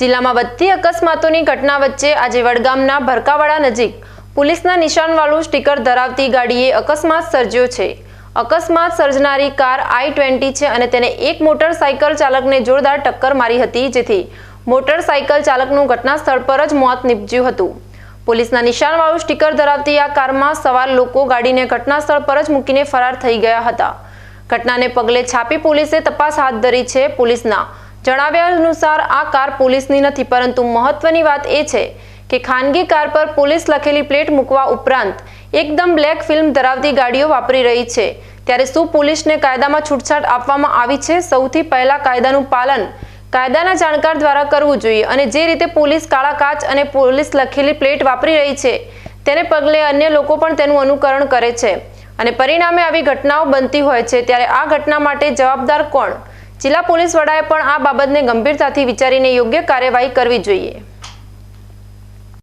જિલ્લામાં વધતી અકસ્માતોની ઘટના વચ્ચે આજે વડગામના ભરકાવાડા નજીક પોલીસના નિશાનવાળું સ્ટીકર ધરાવતી ગાડીએ અકસ્માત સર્જ્યો છે. અકસ્માત સર્જનારી કાર આઈ ટ્વેન્ટી છે અને તેને એક મોટરસાયકલ ચાલકને જોરદાર ટક્કર મારી હતી, જેથી મોટરસાયકલ ચાલકનું ઘટના સ્થળ પર જ મોત નીપજ્યું હતું. પોલીસના નિશાનવાળું સ્ટીકર ધરાવતી આ કારમાં સવાર લોકો ગાડીને ઘટના સ્થળ પર જ મૂકીને ફરાર થઈ ગયા હતા. ઘટનાને પગલે છાપી પોલીસે તપાસ હાથ ધરી છે. પોલીસના જણાવ્યા અનુસાર આ કાર પોલીસની નથી, પરંતુ મહત્વની વાત એ છે કે ખાનગી કાર પર પોલીસ લખેલી પ્લેટ મૂકવા ઉપરાંત એકદમ બ્લેક ફિલ્મ ધરાવતી ગાડીઓ વાપરી રહી છે. ત્યારે શું પોલીસને કાયદામાં છૂટછાટ આપવામાં આવી છે? સૌથી પહેલા કાયદાનું પાલન કાયદાના જાણકાર દ્વારા કરવું જોઈએ અને જે રીતે પોલીસ કાળા કાચ અને પોલીસ લખેલી પ્લેટ વાપરી રહી છે, તેને પગલે અન્ય લોકો પણ તેનું અનુકરણ કરે છે. અને પરિણામે આવી ઘટનાઓ બનતી હોય છે, ત્યારે આ ઘટના માટે જવાબદાર કોણ? જિલ્લા પોલીસ વડાએ પણ આ બાબતને ગંભીરતાથી વિચારીને યોગ્ય કાર્યવાહી કરવી જોઈએ.